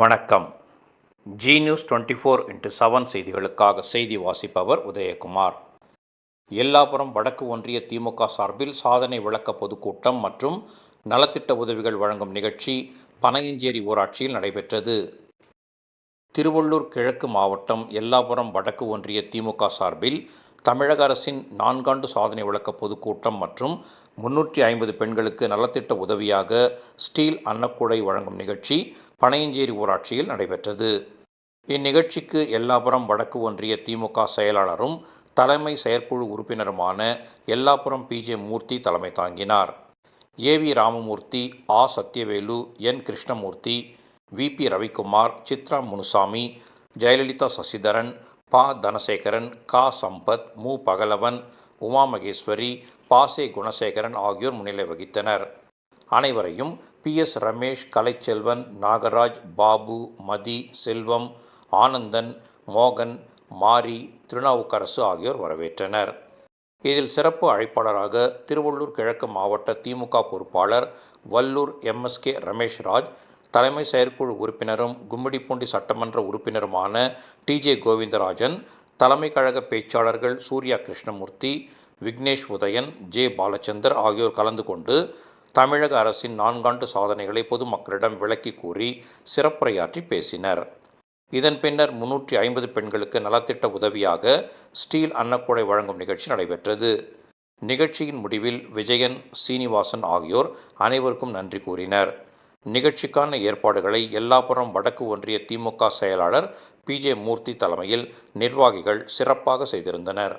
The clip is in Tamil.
வணக்கம். Zee News twenty four into seven செய்திகளுக்காக செய்தி வாசிப்பவர் உதயகுமார். எல்லாபுரம் வடக்கு ஒன்றிய திமுக சார்பில் சாதனை விளக்க பொதுக்கூட்டம் மற்றும் நலத்திட்ட உதவிகள் வழங்கும் நிகழ்ச்சி பனையஞ்சேரி ஊராட்சியில் நடைபெற்றது. திருவள்ளூர் கிழக்கு மாவட்டம் எல்லாபுரம் வடக்கு ஒன்றிய திமுக சார்பில் தமிழக அரசின் நான்காண்டு சாதனை விளக்க பொதுக்கூட்டம் மற்றும் முன்னூற்றி ஐம்பது பெண்களுக்கு நலத்திட்ட உதவியாக ஸ்டீல் அன்னக்கூடை வழங்கும் நிகழ்ச்சி பனையஞ்சேரி ஊராட்சியில் நடைபெற்றது. இந்நிகழ்ச்சிக்கு எல்லாபுரம் வடக்கு ஒன்றிய திமுக செயலாளரும் தலைமை செயற்குழு உறுப்பினருமான எல்லாபுரம் பிஜே மூர்த்தி தலைமை தாங்கினார். ஏவி ராமமூர்த்தி ஆ. Sathyavelu N. Krishnamurthy V P Ravikumar Chitra Munusamy Jayalalithaa Sasitharan பா தனசேகரன் கா சம்பத் மு பகலவன் உமா மகேஸ்வரி பாசே குணசேகரன் ஆகியோர் முன்னிலை வகித்தனர். அனைவரையும் பி எஸ் ரமேஷ் கலைச்செல்வன் நாகராஜ் பாபு மதி செல்வம் ஆனந்தன் மோகன் மாரி திருநாவுக்கரசு ஆகியோர் வரவேற்றனர். இதில் சிறப்பு அழைப்பாளராக திருவள்ளூர் கிழக்கு மாவட்ட திமுக பொறுப்பாளர் வல்லூர் எம்எஸ்கே ரமேஷ்ராஜ் தலைமை செயற்குழு உறுப்பினரும் கும்மிடிப்பூண்டி சட்டமன்ற உறுப்பினருமான டிஜே கோவிந்தராஜன் தலைமை கழக பேச்சாளர்கள் சூர்யா கிருஷ்ணமூர்த்தி விக்னேஷ் உதயன் ஜே. பாலச்சந்தர் ஆகியோர் கலந்து கொண்டு தமிழக அரசின் நான்காண்டு சாதனைகளை பொதுமக்களிடம் விளக்கி கூறி சிறப்புரையாற்றி பேசினர். இதன் பின்னர் முன்னூற்றி ஐம்பது பெண்களுக்கு நலத்திட்ட உதவியாக ஸ்டீல் அன்னக்கூடை வழங்கும் நிகழ்ச்சி நடைபெற்றது. நிகழ்ச்சியின் முடிவில் விஜயன் சீனிவாசன் ஆகியோர் அனைவருக்கும் நன்றி கூறினர். நிகழ்ச்சிக்கான ஏற்பாடுகளை எல்லாபுரம் வடக்கு ஒன்றிய திமுக செயலாளர் பிஜே மூர்த்தி தலைமையில் நிர்வாகிகள் சிறப்பாக செய்திருந்தனர்.